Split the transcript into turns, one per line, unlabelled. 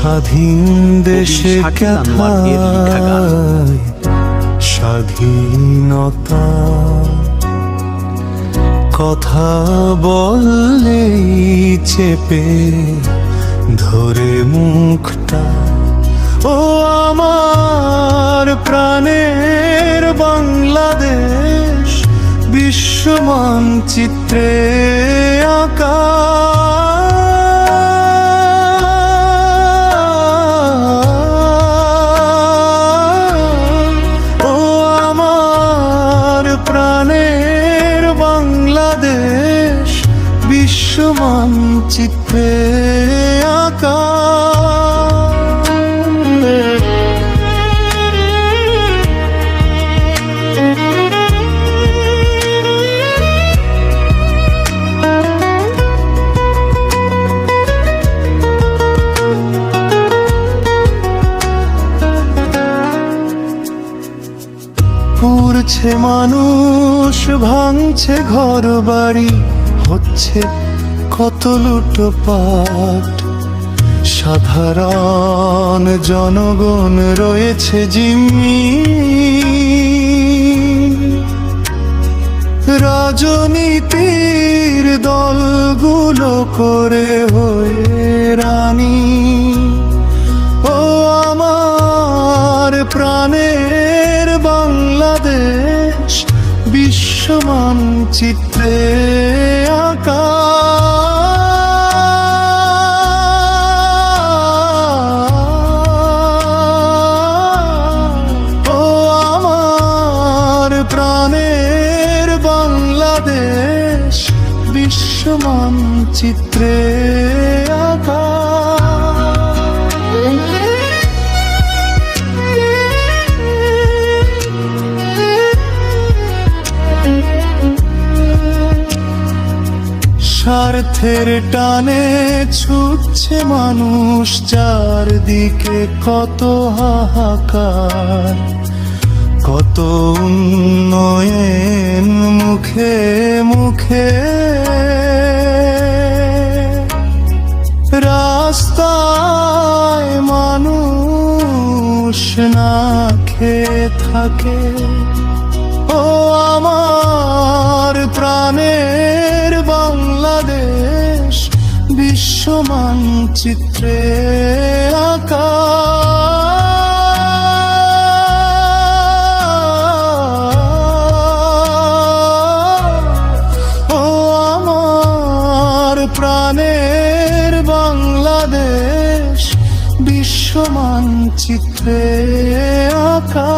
স্বাধীন দেশে স্বাধীনতা। কথা বললেই চেপে ধরে মুখটা। ও আমার প্রাণের বাংলাদেশ বিশ্ব মানচিত্রে আঁকা। বিশ্ব মানচিত্রে আঁকা। পুরছে মানুষ ভাঙছে ঘর বাড়ি হচ্ছে কত লুটপাট। সাধারণ জনগণ রয়েছে জিম্মি। রাজনীতির দলগুলো করে হয়ে রানী। ও আমার প্রাণের বাংলাদেশ, বিশ্বমান আঁকা ও আমার প্রাণের বাংলাদেশ বিশ্ব মানচিত্রে স্বার্থের টানে ছুটছে মানুষ, চারদিকে কত হাহাকার, কত উন্নয়ন মুখে মুখে। রাস্তায় মানুষ না খেয়ে থাকে, ও আমার বিশ্ব মানচিত্রে আঁকা ও আমার প্রাণের বাংলাদেশ বিশ্ব মানচিত্রে আঁকা